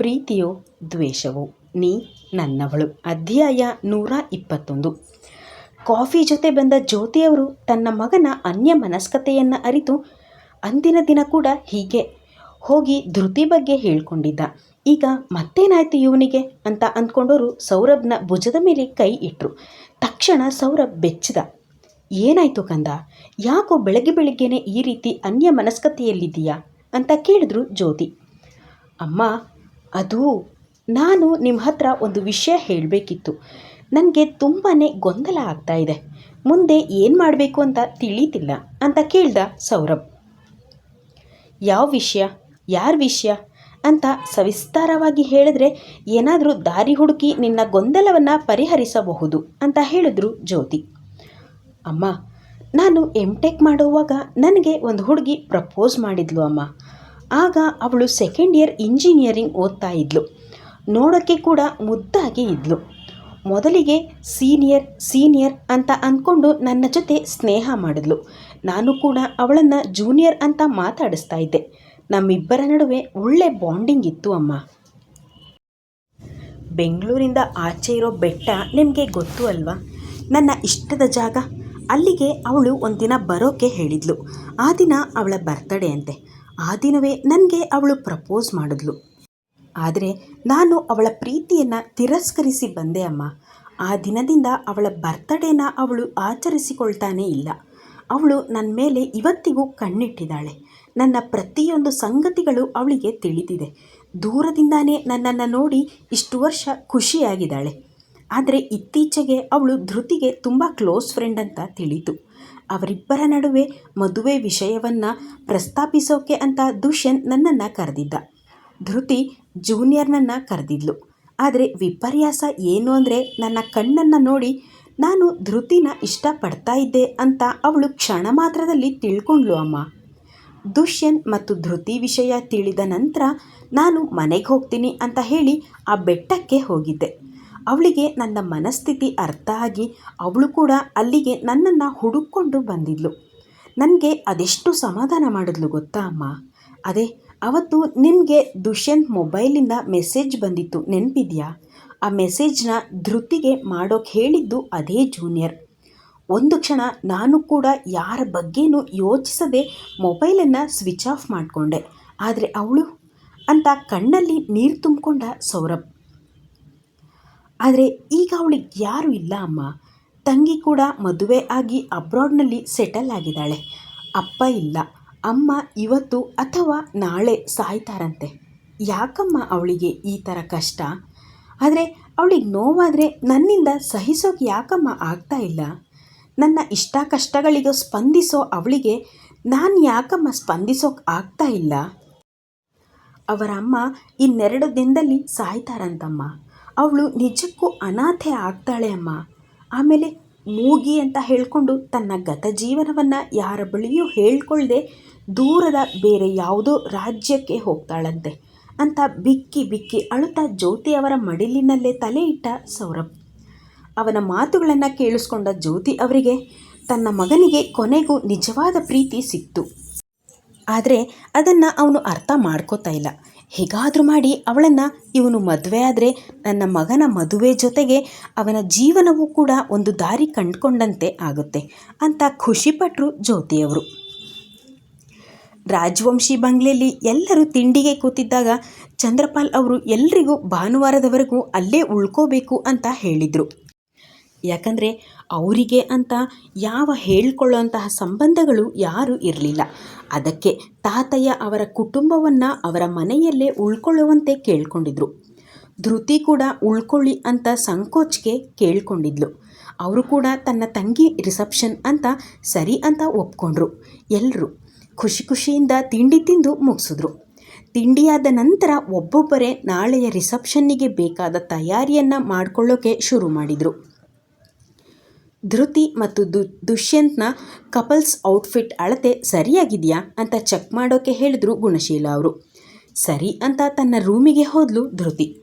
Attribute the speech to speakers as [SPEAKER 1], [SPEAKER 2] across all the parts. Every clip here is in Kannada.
[SPEAKER 1] ಪ್ರೀತಿಯೋ ದ್ವೇಷವೋ, ನೀ ನನ್ನವಳು. ಅಧ್ಯಾಯ ನೂರ ಇಪ್ಪತ್ತೊಂದು. ಕಾಫಿ ಜೊತೆ ಬಂದ ಜ್ಯೋತಿಯವರು ತನ್ನ ಮಗನ ಅನ್ಯ ಮನಸ್ಕತೆಯನ್ನು ಅರಿತು ಅಂದಿನ ದಿನ ಕೂಡ ಹೀಗೆ ಹೋಗಿ ಧೃತಿ ಬಗ್ಗೆ ಹೇಳ್ಕೊಂಡಿದ್ದ. ಈಗ ಮತ್ತೇನಾಯಿತು ಇವನಿಗೆ ಅಂತ ಅಂದ್ಕೊಂಡವರು ಸೌರಭ್ನ ಭುಜದ ಮೇಲೆ ಕೈ ಇಟ್ಟರು ತಕ್ಷಣ ಸೌರಭ್ ಬೆಚ್ಚಿದ. ಏನಾಯ್ತು ಕಂದ? ಯಾಕೋ ಬೆಳಗ್ಗೆ ಬೆಳಿಗ್ಗೆನೆ ಈ ರೀತಿ ಅನ್ಯ ಮನಸ್ಕತೆಯಲ್ಲಿದ್ದೀಯಾ? ಅಂತ ಕೇಳಿದ್ರು ಜ್ಯೋತಿ. ಅಮ್ಮ ಅದು ನಾನು ನಿಮ್ಮ ಹತ್ರ ಒಂದು ವಿಷಯ ಹೇಳಬೇಕಿತ್ತು. ನನಗೆ ತುಂಬಾ ಗೊಂದಲ ಆಗ್ತಾ ಇದೆ. ಮುಂದೆ ಏನು ಮಾಡಬೇಕು ಅಂತ ತಿಳಿತಿಲ್ಲ ಅಂತ ಕೇಳ್ದ ಸೌರಭ್. ಯಾವ ವಿಷಯ? ಯಾರ ವಿಷಯ? ಅಂತ ಸವಿಸ್ತಾರವಾಗಿ ಹೇಳಿದ್ರೆ ಏನಾದರೂ ದಾರಿ ಹುಡುಕಿ ನಿನ್ನ ಗೊಂದಲವನ್ನು ಪರಿಹರಿಸಬಹುದು ಅಂತ ಹೇಳಿದ್ರು ಜ್ಯೋತಿ. ಅಮ್ಮ, ನಾನು ಎಂ ಟೆಕ್ ಮಾಡುವಾಗ ನನಗೆ ಒಂದು ಹುಡುಗಿ ಪ್ರಪೋಸ್ ಮಾಡಿದ್ಲು ಅಮ್ಮ. ಆಗ ಅವಳು ಸೆಕೆಂಡ್ ಇಯರ್ ಇಂಜಿನಿಯರಿಂಗ್ ಓದ್ತಾ ಇದ್ಲು. ನೋಡೋಕ್ಕೆ ಕೂಡ ಮುದ್ದಾಗಿ ಇದ್ಲು. ಮೊದಲಿಗೆ ಸೀನಿಯರ್ ಸೀನಿಯರ್ ಅಂತ ಅಂದ್ಕೊಂಡು ನನ್ನ ಜೊತೆ ಸ್ನೇಹ ಮಾಡಿದ್ಲು. ನಾನು ಕೂಡ ಅವಳನ್ನು ಜೂನಿಯರ್ ಅಂತ ಮಾತಾಡಿಸ್ತಾ ಇದ್ದೆ. ನಮ್ಮಿಬ್ಬರ ನಡುವೆ ಒಳ್ಳೆ ಬಾಂಡಿಂಗ್ ಇತ್ತು ಅಮ್ಮ. ಬೆಂಗಳೂರಿಂದ ಆಚೆ ಇರೋ ಬೆಟ್ಟ ನಿಮಗೆ ಗೊತ್ತು ಅಲ್ವಾ? ನನ್ನ ಇಷ್ಟದ ಜಾಗ. ಅಲ್ಲಿಗೆ ಅವಳು ಒಂದಿನ ಬರೋಕ್ಕೆ ಹೇಳಿದ್ಲು. ಆ ದಿನ ಅವಳ ಬರ್ತಡೇ ಅಂತೆ. ಆ ದಿನವೇ ನನಗೆ ಅವಳು ಪ್ರಪೋಸ್ ಮಾಡಿದ್ಲು. ಆದರೆ ನಾನು ಅವಳ ಪ್ರೀತಿಯನ್ನು ತಿರಸ್ಕರಿಸಿ ಬಂದೆ ಅಮ್ಮ. ಆ ದಿನದಿಂದ ಅವಳ ಬರ್ತಡೇನ ಅವಳು ಆಚರಿಸಿಕೊಳ್ತಾನೇ ಇಲ್ಲ. ಅವಳು ನನ್ನ ಮೇಲೆ ಇವತ್ತಿಗೂ ಕಣ್ಣಿಟ್ಟಿದ್ದಾಳೆ. ನನ್ನ ಪ್ರತಿಯೊಂದು ಸಂಗತಿಗಳು ಅವಳಿಗೆ ತಿಳಿದಿದೆ. ದೂರದಿಂದಾನೇ ನನ್ನನ್ನು ನೋಡಿ ಇಷ್ಟು ವರ್ಷ ಖುಷಿಯಾಗಿದ್ದಾಳೆ. ಆದರೆ ಇತ್ತೀಚೆಗೆ ಅವಳು ಧೃತಿಗೆ ತುಂಬ ಕ್ಲೋಸ್ ಫ್ರೆಂಡ್ ಅಂತ ತಿಳಿತು. ಅವರಿಬ್ಬರ ನಡುವೆ ಮದುವೆ ವಿಷಯವನ್ನು ಪ್ರಸ್ತಾಪಿಸೋಕೆ ಅಂತ ದುಷ್ಯಂತ್ ನನ್ನನ್ನು ಕರೆದಿದ್ದ. ಧೃತಿ ಜೂನಿಯರ್ನನ್ನು ಕರೆದಿದ್ಲು. ಆದರೆ ವಿಪರ್ಯಾಸ ಏನು ಅಂದರೆ ನನ್ನ ಕಣ್ಣನ್ನು ನೋಡಿ ನಾನು ಧೃತಿನ ಇಷ್ಟಪಡ್ತಾ ಇದ್ದೆ ಅಂತ ಅವಳು ಕ್ಷಣ ಮಾತ್ರದಲ್ಲಿ ತಿಳ್ಕೊಂಡ್ಲು ಅಮ್ಮ. ದುಷ್ಯಂತ್ ಮತ್ತು ಧೃತಿ ವಿಷಯ ತಿಳಿದ ನಂತರ ನಾನು ಮನೆಗೆ ಹೋಗ್ತೀನಿ ಅಂತ ಹೇಳಿ ಆ ಬೆಟ್ಟಕ್ಕೆ ಹೋಗಿದ್ದೆ. ಅವಳಿಗೆ ನನ್ನ ಮನಸ್ಥಿತಿ ಅರ್ಥ ಆಗಿ ಅವಳು ಕೂಡ ಅಲ್ಲಿಗೆ ನನ್ನನ್ನು ಹುಡುಕೊಂಡು ಬಂದಿದ್ಲು. ನನಗೆ ಅದೆಷ್ಟು ಸಮಾಧಾನ ಮಾಡಿದ್ಲು ಗೊತ್ತಾ ಅಮ್ಮ? ಅದೇ, ಅವತ್ತು ನಿಮಗೆ ದುಷ್ಯಂತ್ ಮೊಬೈಲಿಂದ ಮೆಸೇಜ್ ಬಂದಿತ್ತು, ನೆನಪಿದೆಯಾ? ಆ ಮೆಸೇಜ್ನ ಧೃತಿಗೆ ಮಾಡೋಕ್ಕೆ ಹೇಳಿದ್ದು ಅದೇ ಜೂನಿಯರ್. ಒಂದು ಕ್ಷಣ ನಾನು ಕೂಡ ಯಾರ ಬಗ್ಗೆನೂ ಯೋಚಿಸದೆ ಮೊಬೈಲನ್ನು ಸ್ವಿಚ್ ಆಫ್ ಮಾಡಿಕೊಂಡೆ. ಆದರೆ ಅವಳು? ಅಂತ ಕಣ್ಣಲ್ಲಿ ನೀರು ತುಂಬಿಕೊಂಡ ಸೌರಭ್. ಆದರೆ ಈಗ ಅವಳಿಗೆ ಯಾರೂ ಇಲ್ಲ ಅಮ್ಮ. ತಂಗಿ ಕೂಡ ಮದುವೆ ಆಗಿ ಅಬ್ರಾಡ್ನಲ್ಲಿ ಸೆಟಲ್ ಆಗಿದ್ದಾಳೆ. ಅಪ್ಪ ಇಲ್ಲ. ಅಮ್ಮ ಇವತ್ತು ಅಥವಾ ನಾಳೆ ಸಾಯ್ತಾರಂತೆ. ಯಾಕಮ್ಮ ಅವಳಿಗೆ ಈ ಥರ ಕಷ್ಟ? ಆದರೆ ಅವಳಿಗೆ ನೋವಾದರೆ ನನ್ನಿಂದ ಸಹಿಸೋಕೆ ಯಾಕಮ್ಮ ಆಗ್ತಾ ಇಲ್ಲ? ನನ್ನ ಇಷ್ಟ ಕಷ್ಟಗಳಿಗೆ ಸ್ಪಂದಿಸೋ ಅವಳಿಗೆ ನಾನು ಯಾಕಮ್ಮ ಸ್ಪಂದಿಸೋಕೆ ಆಗ್ತಾ ಇಲ್ಲ? ಅವರ ಅಮ್ಮ ಇನ್ನೆರಡು ದಿನದಲ್ಲಿ ಸಾಯ್ತಾರಂತಮ್ಮ. ಅವಳು ನಿಜಕ್ಕೂ ಅನಾಥೆ ಆಗ್ತಾಳೆ ಅಮ್ಮ. ಆಮೇಲೆ ಮೂಗಿ ಅಂತ ಹೇಳಿಕೊಂಡು ತನ್ನ ಗತ ಜೀವನವನ್ನು ಯಾರ ಬಳಿಯೂ ಹೇಳ್ಕೊಳ್ಳದೆ ದೂರದ ಬೇರೆ ಯಾವುದೋ ರಾಜ್ಯಕ್ಕೆ ಹೋಗ್ತಾಳಂತೆ ಅಂತ ಬಿಕ್ಕಿ ಬಿಕ್ಕಿ ಅಳುತ್ತಾ ಜ್ಯೋತಿ ಅವರ ಮಡಿಲಿನಲ್ಲೇ ತಲೆ ಇಟ್ಟ ಸೌರಭ್. ಅವನ ಮಾತುಗಳನ್ನು ಕೇಳಿಸ್ಕೊಂಡ ಜ್ಯೋತಿ ಅವರಿಗೆ ತನ್ನ ಮಗನಿಗೆ ಕೊನೆಗೂ ನಿಜವಾದ ಪ್ರೀತಿ ಸಿಕ್ತು. ಆದರೆ ಅದನ್ನು ಅವನು ಅರ್ಥ ಮಾಡ್ಕೋತಾ ಇಲ್ಲ. ಹೇಗಾದರೂ ಮಾಡಿ ಅವಳನ್ನು, ಇವನು ಮದುವೆ ಆದರೆ ನನ್ನ ಮಗನ ಮದುವೆ ಜೊತೆಗೆ ಅವನ ಜೀವನವೂ ಕೂಡ ಒಂದು ದಾರಿ ಕಂಡುಕೊಂಡಂತೆ ಆಗುತ್ತೆ ಅಂತ ಖುಷಿಪಟ್ಟರು ಜ್ಯೋತಿಯವರು. ರಾಜವಂಶಿ ಬಂಗ್ಲೆಯಲ್ಲಿ ಎಲ್ಲರೂ ತಿಂಡಿಗೆ ಕೂತಿದ್ದಾಗ ಚಂದ್ರಪಾಲ್ ಅವರು ಎಲ್ರಿಗೂ ಭಾನುವಾರದವರೆಗೂ ಅಲ್ಲೇ ಉಳ್ಕೋಬೇಕು ಅಂತ ಹೇಳಿದರು. ಯಾಕಂದರೆ ಅವರಿಗೆ ಅಂತ ಯಾವ ಹೇಳ್ಕೊಳ್ಳೋಂತಹ ಸಂಬಂಧಗಳು ಯಾರೂ ಇರಲಿಲ್ಲ. ಅದಕ್ಕೆ ತಾತಯ್ಯ ಅವರ ಕುಟುಂಬವನ್ನು ಅವರ ಮನೆಯಲ್ಲೇ ಉಳ್ಕೊಳ್ಳುವಂತೆ ಕೇಳ್ಕೊಂಡಿದ್ರು. ಧೃತಿ ಕೂಡ ಉಳ್ಕೊಳ್ಳಿ ಅಂತ ಸಂಕೋಚ್ಗೆ ಕೇಳ್ಕೊಂಡಿದ್ಲು. ಅವರು ಕೂಡ ತನ್ನ ತಂಗಿ ರಿಸೆಪ್ಷನ್ ಅಂತ ಸರಿ ಅಂತ ಒಪ್ಕೊಂಡ್ರು. ಎಲ್ಲರೂ ಖುಷಿ ಖುಷಿಯಿಂದ ತಿಂಡಿ ತಿಂದು ಮುಗಿಸಿದ್ರು. ತಿಂಡಿಯಾದ ನಂತರ ಒಬ್ಬೊಬ್ಬರೇ ನಾಳೆಯ ರಿಸೆಪ್ಷನ್ನಿಗೆ ಬೇಕಾದ ತಯಾರಿಯನ್ನು ಮಾಡಿಕೊಳ್ಳೋಕೆ ಶುರು ಮಾಡಿದರು. ಧೃತಿ ಮತ್ತು ದು, ದುಷ್ಯಂತ್ನ ಕಪಲ್ಸ್ ಔಟ್ಫಿಟ್ ಅಳತೆ ಸರಿಯಾಗಿದೆಯಾ ಅಂತ ಚೆಕ್ ಮಾಡೋಕೆ ಹೇಳಿದ್ರು ಗುಣಶೀಲ ಅವರು. ಸರಿ ಅಂತ ತನ್ನ ರೂಮಿಗೆ ಹೋದ್ಲು ಧೃತಿ.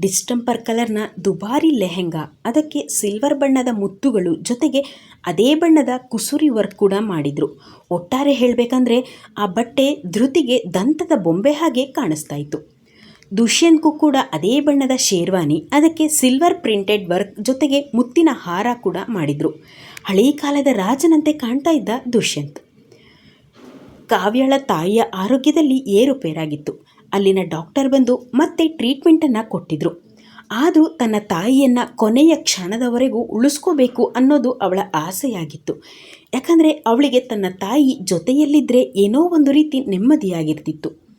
[SPEAKER 1] ಡಿಸ್ಟಂಪರ್ ಕಲರ್ನ ದುಬಾರಿ ಲೆಹೆಂಗಾ, ಅದಕ್ಕೆ ಸಿಲ್ವರ್ ಬಣ್ಣದ ಮುತ್ತುಗಳು ಜೊತೆಗೆ ಅದೇ ಬಣ್ಣದ ಕುಸುರಿ ವರ್ಕ್ ಕೂಡ ಮಾಡಿದರು. ಒಟ್ಟಾರೆ ಹೇಳಬೇಕಂದ್ರೆ ಆ ಬಟ್ಟೆ ಧೃತಿಗೆ ದಂತದ ಬೊಂಬೆ ಹಾಗೆ ಕಾಣಿಸ್ತಾ ಇತ್ತು. ದುಷ್ಯಂತ್ಗೂ ಕೂಡ ಅದೇ ಬಣ್ಣದ ಶೇರ್ವಾನಿ, ಅದಕ್ಕೆ ಸಿಲ್ವರ್ ಪ್ರಿಂಟೆಡ್ ವರ್ಕ್ ಜೊತೆಗೆ ಮುತ್ತಿನ ಹಾರ ಕೂಡ ಮಾಡಿದರು. ಹಳೇ ಕಾಲದ ರಾಜನಂತೆ ಕಾಣ್ತಾ ಇದ್ದ ದುಷ್ಯಂತ್. ಕಾವ್ಯಳ ತಾಯಿಯ ಆರೋಗ್ಯದಲ್ಲಿ ಏರುಪೇರಾಗಿತ್ತು. ಅಲ್ಲಿನ ಡಾಕ್ಟರ್ ಬಂದು ಮತ್ತೆ ಟ್ರೀಟ್ಮೆಂಟನ್ನು ಕೊಟ್ಟಿದ್ರು. ಆದರೂ ತನ್ನ ತಾಯಿಯನ್ನು ಕೊನೆಯ ಕ್ಷಣದವರೆಗೂ ಉಳಿಸ್ಕೋಬೇಕು ಅನ್ನೋದು ಅವಳ ಆಸೆಯಾಗಿತ್ತು. ಯಾಕಂದರೆ ಅವಳಿಗೆ ತನ್ನ ತಾಯಿ ಜೊತೆಯಲ್ಲಿದ್ದರೆ ಏನೋ ಒಂದು ರೀತಿ ನೆಮ್ಮದಿಯಾಗಿರ್ತಿತ್ತು.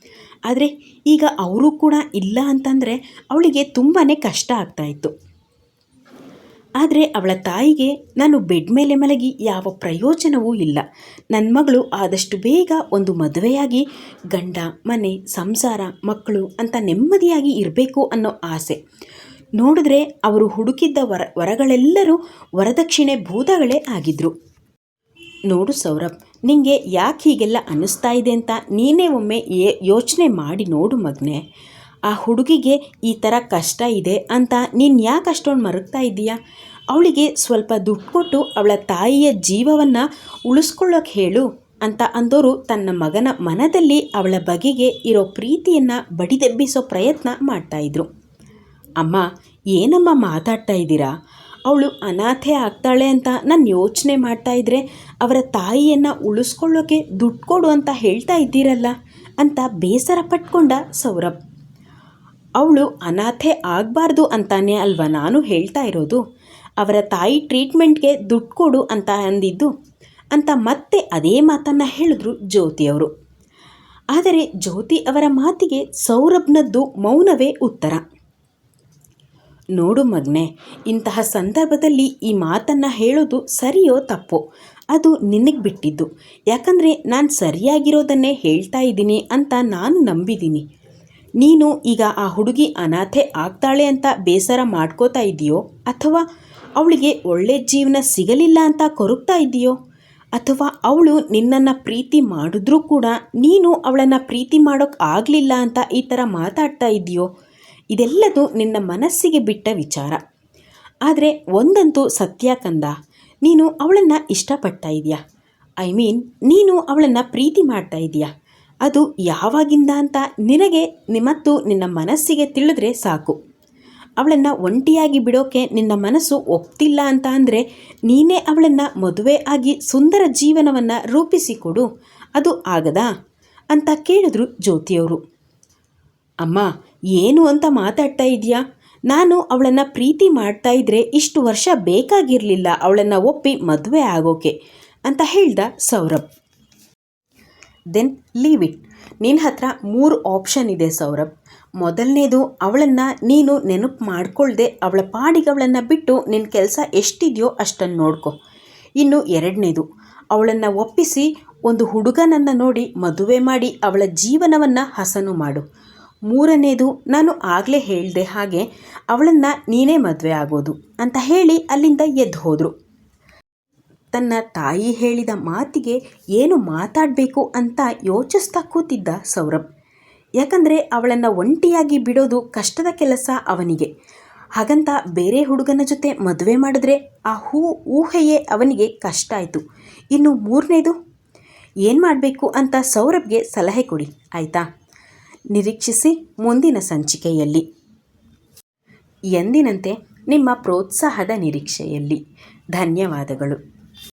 [SPEAKER 1] ಆದರೆ ಈಗ ಅವರು ಕೂಡ ಇಲ್ಲ ಅಂತಂದರೆ ಅವಳಿಗೆ ತುಂಬಾ ಕಷ್ಟ ಆಗ್ತಾಯಿತ್ತು ಆದರೆ ಅವಳ ತಾಯಿಗೆ ನಾನು ಬೆಡ್ ಮೇಲೆ ಮಲಗಿ ಯಾವ ಪ್ರಯೋಜನವೂ ಇಲ್ಲ. ನನ್ನ ಮಗಳು ಆದಷ್ಟು ಬೇಗ ಒಂದು ಮದುವೆಯಾಗಿ ಗಂಡ, ಮನೆ, ಸಂಸಾರ, ಮಕ್ಕಳು ಅಂತ ನೆಮ್ಮದಿಯಾಗಿ ಇರಬೇಕು ಅನ್ನೋ ಆಸೆ. ನೋಡಿದ್ರೆ ಅವರು ಹುಡುಕಿದ್ದ ವರ, ವರಗಳೆಲ್ಲರೂ ವರದಕ್ಷಿಣೆ ಭೂತಗಳೇ ಆಗಿದ್ರು. ನೋಡು ಸೌರಭ್ ನಿಂಗೆ ಯಾಕೆ ಹೀಗೆಲ್ಲ ಅನ್ನಿಸ್ತಾ ಇದೆ ಅಂತ ನೀನೇ ಒಮ್ಮೆ ಯೋಚನೆ ಮಾಡಿ ನೋಡು ಮಗ್ನೆ. ಆ ಹುಡುಗಿಗೆ ಈ ಥರ ಕಷ್ಟ ಇದೆ ಅಂತ ನೀನು ಯಾಕೆ ಅಷ್ಟೊಂದು ಮರಗ್ತಾ ಇದ್ದೀಯಾ? ಅವಳಿಗೆ ಸ್ವಲ್ಪ ದುಡ್ಡು ಕೊಟ್ಟು ಅವಳ ತಾಯಿಯ ಜೀವವನ್ನು ಉಳಿಸ್ಕೊಳ್ಳೋಕೆ ಹೇಳು ಅಂತ ಅಂದೋರು ತನ್ನ ಮಗನ ಮನದಲ್ಲಿ ಅವಳ ಬಗೆಗೆ ಇರೋ ಪ್ರೀತಿಯನ್ನು ಬಡಿದೆಬ್ಬಿಸೋ ಪ್ರಯತ್ನ ಮಾಡ್ತಾಯಿದ್ರು ಅಮ್ಮ, ಏನಮ್ಮ ಮಾತಾಡ್ತಾ ಇದ್ದೀರಾ? ಅವಳು ಅನಾಥೆ ಆಗ್ತಾಳೆ ಅಂತ ನಾನು ಯೋಚನೆ ಮಾಡ್ತಾ ಇದ್ರೆ ಅವರ ತಾಯಿಯನ್ನು ಉಳಿಸ್ಕೊಳ್ಳೋಕೆ ದುಡ್ಡು ಕೊಡು ಅಂತ ಹೇಳ್ತಾ ಇದ್ದೀರಲ್ಲ ಅಂತ ಬೇಸರ ಪಟ್ಕೊಂಡ ಸೌರಭ್. ಅವಳು ಅನಾಥೆ ಆಗಬಾರ್ದು ಅಂತಾನೆ ಅಲ್ವಾ ನಾನು ಹೇಳ್ತಾ ಇರೋದು? ಅವರ ತಾಯಿ ಟ್ರೀಟ್ಮೆಂಟ್ಗೆ ದುಡ್ಡು ಕೊಡು ಅಂತ ಅಂದಿದ್ದು ಅಂತ ಮತ್ತೆ ಅದೇ ಮಾತನ್ನು ಹೇಳಿದ್ರು ಜ್ಯೋತಿಯವರು ಆದರೆ ಜ್ಯೋತಿ ಅವರ ಮಾತಿಗೆ ಸೌರಭ್ನದ್ದು ಮೌನವೇ ಉತ್ತರ. ನೋಡು ಮಗ್ನೆ, ಇಂತಹ ಸಂದರ್ಭದಲ್ಲಿ ಈ ಮಾತನ್ನು ಹೇಳೋದು ಸರಿಯೋ ತಪ್ಪೋ? ಅದು ನಿನಗೆ ಬಿಟ್ಟಿದ್ದು. ಯಾಕಂದರೆ ನಾನು ಸರಿಯಾಗಿರೋದನ್ನೇ ಹೇಳ್ತಾ ಇದ್ದೀನಿ ಅಂತ ನಾನು ನಂಬಿದ್ದೀನಿ. ನೀನು ಈಗ ಆ ಹುಡುಗಿ ಅನಾಥೆ ಆಗ್ತಾಳೆ ಅಂತ ಬೇಸರ ಮಾಡ್ಕೋತಾ ಇದೆಯೋ? ಅಥವಾ ಅವಳಿಗೆ ಒಳ್ಳೆ ಜೀವನ ಸಿಗಲಿಲ್ಲ ಅಂತ ಕೊರಗ್ತಾ ಇದೆಯೋ? ಅಥವಾ ಅವಳು ನಿನ್ನನ್ನು ಪ್ರೀತಿ ಮಾಡಿದ್ರೂ ಕೂಡ ನೀನು ಅವಳನ್ನು ಪ್ರೀತಿ ಮಾಡೋಕ್ಕೆ ಆಗಲಿಲ್ಲ ಅಂತ ಈ ಥರ ಮಾತಾಡ್ತಾ ಇದೆಯೋ? ಇದೆಲ್ಲದು ನಿನ್ನ ಮನಸ್ಸಿಗೆ ಬಿಟ್ಟ ವಿಚಾರ. ಆದರೆ ಒಂದಂತೂ ಸತ್ಯ ಕಂದ, ನೀನು ಅವಳನ್ನು ಇಷ್ಟಪಡ್ತಾ ಇದೆಯಾ? ಐ ಮೀನ್, ನೀನು ಅವಳನ್ನು ಪ್ರೀತಿ ಮಾಡ್ತಾ ಇದೆಯಾ? ಅದು ಯಾವಾಗಿಂದ ಅಂತ ನಿನಗೆ ನಿಮ್ಮತ್ತು ನಿನ್ನ ಮನಸ್ಸಿಗೆ ತಿಳಿದ್ರೆ ಸಾಕು. ಅವಳನ್ನು ಒಂಟಿಯಾಗಿ ಬಿಡೋಕೆ ನಿನ್ನ ಮನಸ್ಸು ಒಪ್ತಿಲ್ಲ ಅಂತ ಅಂದರೆ ನೀನೇ ಅವಳನ್ನು ಮದುವೆ ಆಗಿ ಸುಂದರ ಜೀವನವನ್ನು ರೂಪಿಸಿಕೊಡು, ಅದು ಆಗದಾ? ಅಂತ ಕೇಳಿದ್ರು ಜ್ಯೋತಿಯವರು. ಅಮ್ಮ ಏನು ಅಂತ ಮಾತಾಡ್ತಾ ಇದೆಯಾ? ನಾನು ಅವಳನ್ನು ಪ್ರೀತಿ ಮಾಡ್ತಾ ಇದ್ರೆ ಇಷ್ಟು ವರ್ಷ ಬೇಕಾಗಿರಲಿಲ್ಲ ಅವಳನ್ನು ಒಪ್ಪಿ ಮದುವೆ ಆಗೋಕೆ ಅಂತ ಹೇಳ್ದ ಸೌರಭ್. ದೆನ್ ಲೀವ್ ಇಟ್ ನಿನ್ನ ಹತ್ರ ಮೂರು ಆಪ್ಷನ್ ಇದೆ ಸೌರಭ್. ಮೊದಲನೇದು ಅವಳನ್ನು ನೀನು ನೆನಪು ಮಾಡ್ಕೊಳ್ದೆ ಅವಳ ಪಾಡಿಗೆ ಅವಳನ್ನು ಬಿಟ್ಟು ನಿನ್ನ ಕೆಲಸ ಎಷ್ಟಿದೆಯೋ ಅಷ್ಟನ್ನು ನೋಡ್ಕೊ. ಇನ್ನು ಎರಡನೇದು, ಅವಳನ್ನು ಒಪ್ಪಿಸಿ ಒಂದು ಹುಡುಗನನ್ನು ನೋಡಿ ಮದುವೆ ಮಾಡಿ ಅವಳ ಜೀವನವನ್ನು ಹಸನು ಮಾಡು. ಮೂರನೇದು, ನಾನು ಆಗಲೇ ಹೇಳಿದೆ ಹಾಗೆ ಅವಳನ್ನು ನೀನೇ ಮದುವೆ ಆಗೋದು ಅಂತ ಹೇಳಿ ಅಲ್ಲಿಂದ ಎದ್ದು ಹೋದರು. ತನ್ನ ತಾಯಿ ಹೇಳಿದ ಮಾತಿಗೆ ಏನು ಮಾತಾಡಬೇಕು ಅಂತ ಯೋಚಿಸ್ತಾ ಕೂತಿದ್ದ ಸೌರಭ್. ಯಾಕಂದರೆ ಅವಳನ್ನು ಒಂಟಿಯಾಗಿ ಬಿಡೋದು ಕಷ್ಟದ ಕೆಲಸ ಅವನಿಗೆ. ಹಾಗಂತ ಬೇರೆ ಹುಡುಗನ ಜೊತೆ ಮದುವೆ ಮಾಡಿದ್ರೆ ಆ ಹೂ, ಊಹೆಯೇ ಅವನಿಗೆ ಕಷ್ಟ ಆಯಿತು. ಇನ್ನು ಮೂರನೇದು, ಏನು ಮಾಡಬೇಕು? ಅಂತ ಸೌರಭ್ಗೆ ಸಲಹೆ ಕೊಡಿ, ಆಯಿತಾ? ನಿರೀಕ್ಷಿಸಿ ಮುಂದಿನ ಸಂಚಿಕೆಯಲ್ಲಿ. ಎಂದಿನಂತೆ ನಿಮ್ಮ ಪ್ರೋತ್ಸಾಹದ ನಿರೀಕ್ಷೆಯಲ್ಲಿ. ಧನ್ಯವಾದಗಳು.